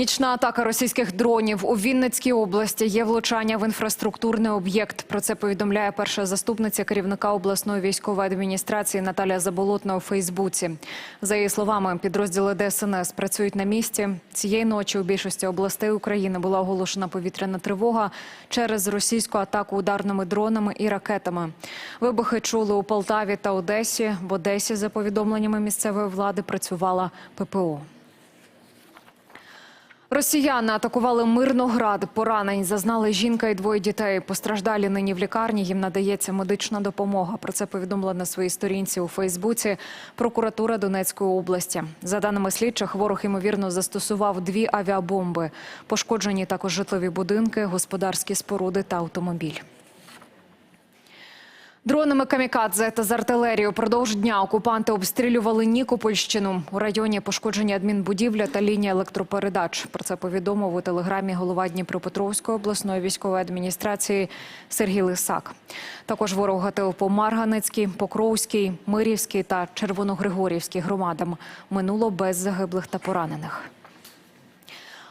Нічна атака російських дронів у Вінницькій області є влучання в інфраструктурний об'єкт. Про це повідомляє перша заступниця керівника обласної військової адміністрації Наталя Заболотна у Фейсбуці. За її словами, підрозділи ДСНС працюють на місці. Цієї ночі у більшості областей України була оголошена повітряна тривога через російську атаку ударними дронами і ракетами. Вибухи чули у Полтаві та Одесі. В Одесі, за повідомленнями місцевої влади, працювала ППО. Росіяни атакували Мирноград. Поранень зазнали жінка і двоє дітей. Постраждалі нині в лікарні. Їм надається медична допомога. Про це повідомила на своїй сторінці у Фейсбуці прокуратура Донецької області. За даними слідчих, ворог ймовірно застосував дві авіабомби. Пошкоджені також житлові будинки, господарські споруди та автомобіль. Дронами камікадзе та з артилерії упродовж дня окупанти обстрілювали Нікопольщину. У районі пошкоджені адмінбудівля та лінія електропередач. Про це повідомив у телеграмі голова Дніпропетровської обласної військової адміністрації Сергій Лисак. Також ворог гатив по Марганецькій, Покровській, Мирівській та Червоногригорівській громадам. Минуло без загиблих та поранених.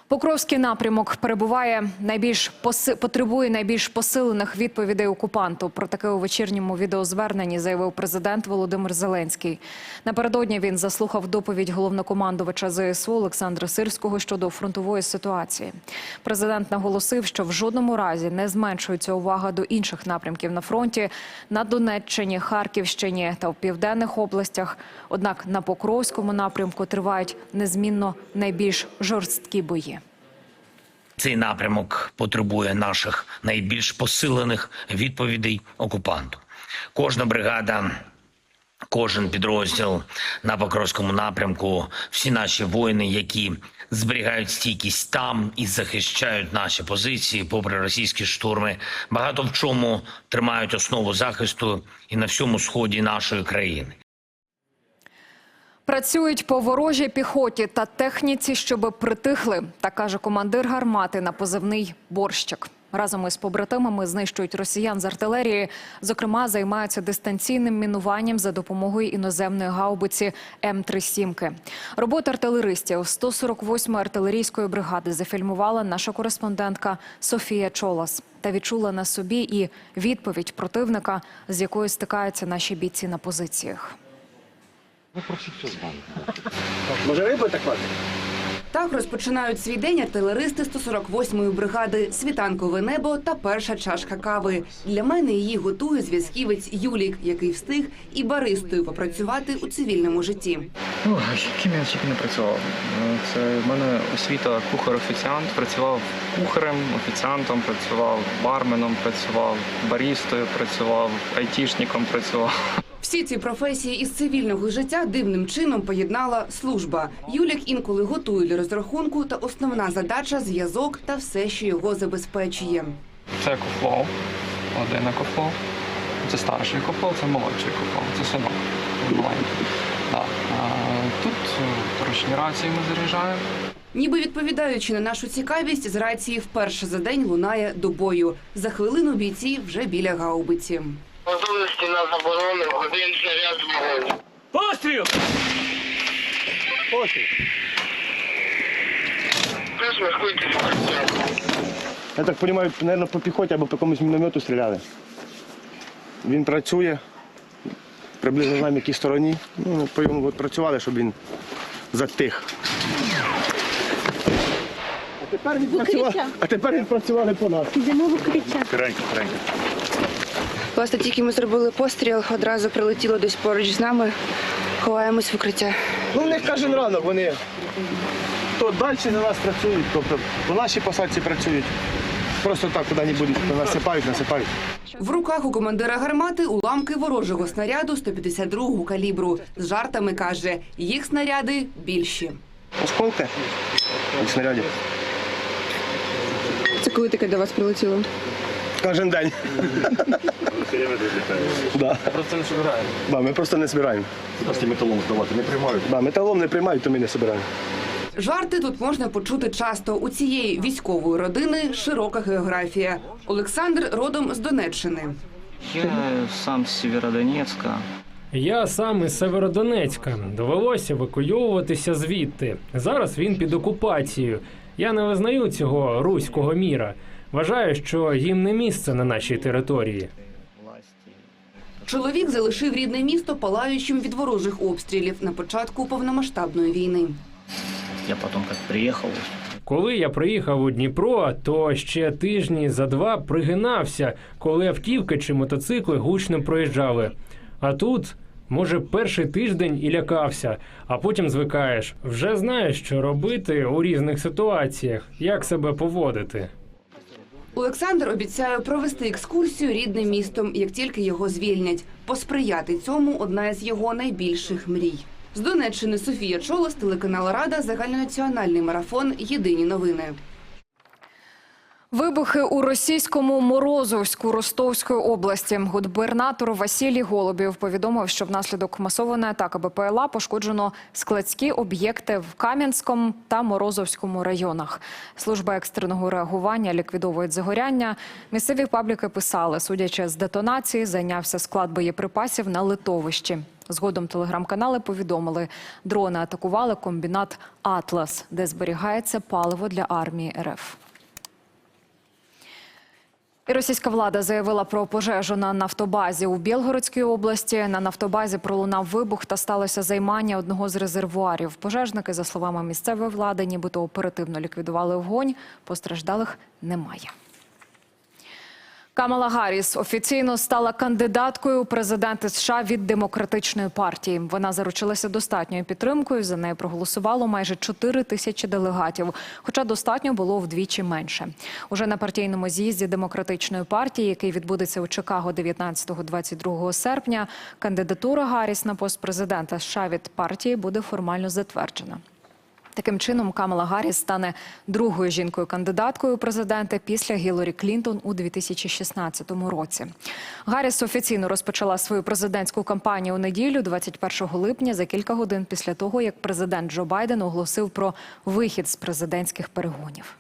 Покровський напрямок перебуває найбільш поси... потребує найбільш посилених відповідей окупанту. Про таке у вечірньому відеозверненні заявив президент Володимир Зеленський. Напередодні він заслухав доповідь головнокомандувача ЗСУ Олександра Сирського щодо фронтової ситуації. Президент наголосив, що в жодному разі не зменшується увага до інших напрямків на фронті на Донеччині, Харківщині та в південних областях. Однак на Покровському напрямку тривають незмінно найбільш жорсткі бої. Цей напрямок потребує наших найбільш посилених відповідей окупанту. Кожна бригада, кожен підрозділ на Покровському напрямку, всі наші воїни, які зберігають стійкість там і захищають наші позиції, попри російські штурми, багато в чому тримають основу захисту і на всьому сході нашої країни. Працюють по ворожій піхоті та техніці, щоб притихли, так каже командир гармати на позивний борщик. Разом із побратимами знищують росіян з артилерії. Зокрема, займаються дистанційним мінуванням за допомогою іноземної гаубиці М3 «Сімки». Роботу артилеристів 148-ї артилерійської бригади зафільмувала наша кореспондентка Софія Чолас та відчула на собі і відповідь противника, з якою стикаються наші бійці на позиціях. Може риби так хватить? Так розпочинають свій день артилеристи 148-ї бригади «Світанкове небо» та перша чашка кави. Для мене її готує зв'язківець Юлік, який встиг і баристою попрацювати у цивільному житті. Ну, яким я тільки не працював. Ну, Це в мене освіта кухар-офіціант. Працював кухарем, офіціантом, працював барменом, працював барістою, працював айтішником, працював. Всі ці професії із цивільного життя дивним чином поєднала служба. Юлік інколи готує для розрахунку, та основна задача зв'язок та все, що його забезпечує. Це кофлов, один кофлов. Це старший кофлов, це молодший кофлов, це синок. Маленький. Да. Тут е, ручні рації ми заряджаємо. Ніби відповідаючи на нашу цікавість, з рації вперше за день лунає до бою. За хвилину бійці вже біля гаубиці. Готовності на заборони, один снаряд в вогонь. Постріл. Укриття. Я так розумію, мабуть, по піхоті або по якомусь міномету стріляли. Він працює, приблизно знаємо, в якій стороні. Ну, по йому от працювали, щоб він затих. А тепер він працював, а тепер він працював по нас. Власне, тільки ми зробили постріл, одразу прилетіло десь поруч з нами. Ховаємось в укриття. Ну, в них кожен ранок вони то далі на нас працюють, то по нашій посадці працюють. Просто так куди-небудь насипають, насипають. В руках у командира гармати уламки ворожого снаряду 152-го калібру. З жартами каже, їх снаряди більші. Осколки від снарядів. Це коли таке до вас прилетіло? Кожен день. Да. Просто не збираємо. Да, ми просто не збираємо. Просто металом здавати не приймають. Да, металом не приймають, то ми не збираємо. Жарти тут можна почути часто. У цієї військової родини широка географія. Олександр родом з Донеччини. Я сам з Сєвєродонецька. Я сам із Северодонецька. Довелося евакуйовуватися звідти. Зараз він під окупацією. Я не визнаю цього руського міра. Вважаю, що їм не місце на нашій території. Чоловік залишив рідне місто палаючим від ворожих обстрілів на початку повномасштабної війни. Я потом как приехал, Коли я приїхав у Дніпро, то ще тижні за два пригинався, коли автівки чи мотоцикли гучно проїжджали. А тут, може, перший тиждень і лякався, а потім звикаєш. Вже знаєш, що робити у різних ситуаціях, як себе поводити. Олександр обіцяє провести екскурсію рідним містом, як тільки його звільнять. Посприяти цьому одна із його найбільших мрій. З Донеччини Софія Чолос, телеканал Рада, загальнонаціональний марафон. Єдині новини. Вибухи у російському Морозовську Ростовської області. Губернатор Василій Голубів повідомив, що внаслідок масованої атаки БПЛА пошкоджено складські об'єкти в Кам'янському та Морозовському районах. Служба екстреного реагування ліквідовує загоряння. Місцеві пабліки писали, судячи з детонації, зайнявся склад боєприпасів на литовищі. Згодом телеграм-канали повідомили, дрони атакували комбінат Атлас, де зберігається паливо для армії РФ. Російська влада заявила про пожежу на нафтобазі у Білгородській області. На нафтобазі пролунав вибух та сталося займання одного з резервуарів. Пожежники, за словами місцевої влади, нібито оперативно ліквідували вогонь. Постраждалих немає. Камала Гарріс офіційно стала кандидаткою у президенти США від демократичної партії. Вона заручилася достатньою підтримкою. За нею проголосувало майже 4 тисячі делегатів, хоча достатньо було вдвічі менше. Уже на партійному з'їзді демократичної партії, який відбудеться у Чикаго 19-22 серпня, кандидатура Гарріс на пост президента США від партії буде формально затверджена. Таким чином, Камала Гарріс стане другою жінкою-кандидаткою у президенти після Гілорі Клінтон у 2016 році. Гарріс офіційно розпочала свою президентську кампанію у неділю, 21 липня, за кілька годин після того, як президент Джо Байден оголосив про вихід з президентських перегонів.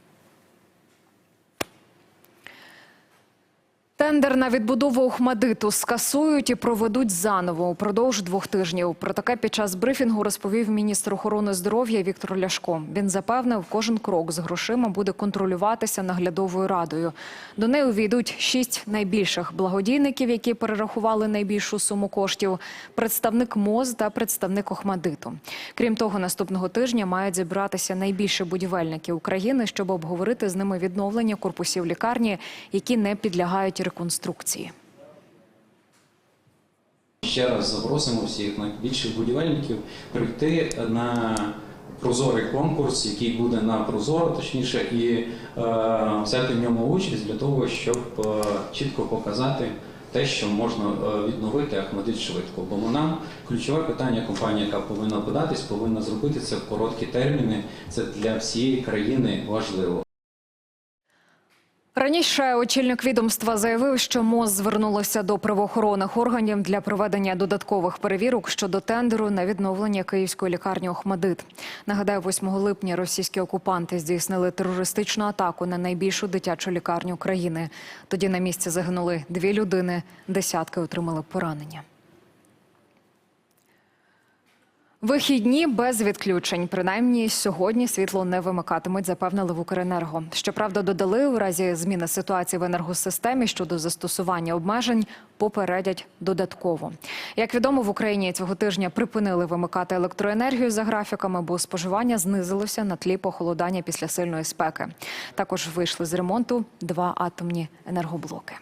Тендер на відбудову Охмадиту скасують і проведуть заново упродовж двох тижнів. Про таке під час брифінгу розповів міністр охорони здоров'я Віктор Ляшко. Він запевнив, кожен крок з грошима буде контролюватися наглядовою радою. До неї увійдуть шість найбільших благодійників, які перерахували найбільшу суму коштів. Представник МОЗ та представник Охмадиту. Крім того, наступного тижня мають зібратися найбільші будівельники України, щоб обговорити з ними відновлення корпусів лікарні, які не підлягають реконструкції. Ще раз запросимо всіх найбільших будівельників прийти на прозорий конкурс, який буде на прозоро, точніше, і е, взяти в ньому участь для того, щоб е, чітко показати те, що можна е, відновити Ахмадит швидко. Бо вона ключове питання компанія, яка повинна податись, повинна зробити це в короткі терміни. Це для всієї країни важливо. Раніше очільник відомства заявив, що МОЗ звернулося до правоохоронних органів для проведення додаткових перевірок щодо тендеру на відновлення київської лікарні Охмадит. Нагадаю, 8 липня російські окупанти здійснили терористичну атаку на найбільшу дитячу лікарню країни. Тоді на місці загинули дві людини, десятки отримали поранення. Вихідні без відключень. Принаймні сьогодні світло не вимикатимуть, запевнили в Укренерго. Щоправда, додали у разі зміни ситуації в енергосистемі щодо застосування обмежень попередять додатково. Як відомо, в Україні цього тижня припинили вимикати електроенергію за графіками, бо споживання знизилося на тлі похолодання після сильної спеки. Також вийшли з ремонту два атомні енергоблоки.